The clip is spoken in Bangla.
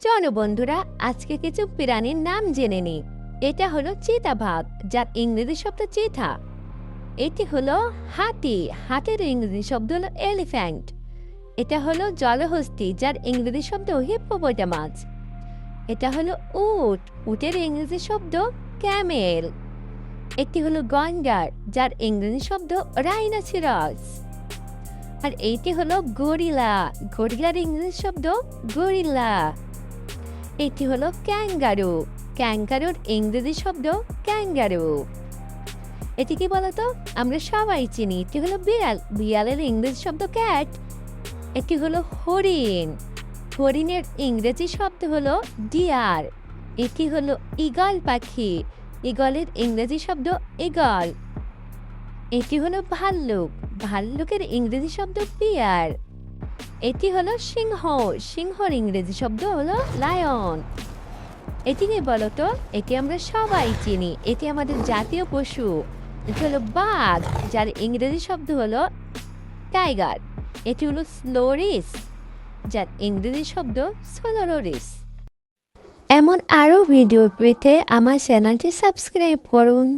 চলো বন্ধুরা, আজকে কিছু প্রাণীর নাম জেনে নিই। এটা হলো চিতাবাঘ যার ইংরেজি শব্দ চিতা এটি হলো হাতি, হাতির ইংরেজি শব্দ হলো এলিফ্যান্ট। এটা হলো জলহস্তি, যার ইংরেজি শব্দ হিপ্পোপটামাস। এটা হলো উট, উটের ইংরেজি শব্দ ক্যামেল। এটি হলো গন্ডার, যার ইংরেজি শব্দ রাইনোসিরাস। আর এইটি হলো গরিলা, গরিলার ইংরেজি শব্দ গরিলা। এটি হলো ক্যাঙ্গারু। ক্যাঙ্গারুর ইংরেজি শব্দ ক্যাঙ্গারু। এটি কি বলতো? আমরা সবাই চিনি। এটি হলো বিড়াল। বিড়ালের ইংরেজি শব্দ ক্যাট। এটি হলো হরিণ। হরিণের ইংরেজি শব্দ হলো ডিয়ার। এটি হলো ইগল পাখি। ইগলের ইংরেজি শব্দ ইগল এটি হলো ভাল্লুক। ভাল্লুকের ইংরেজি শব্দ পিয়ার এটি হলো সিংহ সিংহর ইংরেজি শব্দ হলো লায়ন এটি এটিকে বলতো এটি আমরা সবাই চিনি, এটি আমাদের জাতীয় পশু। এটি হলো বাঘ, যার ইংরেজি শব্দ হলো টাইগার এটি হলো স্লোরিস যার ইংরেজি শব্দ সোলোরিস এমন আরও ভিডিও পেতে আমার চ্যানেলটি সাবস্ক্রাইব করুন।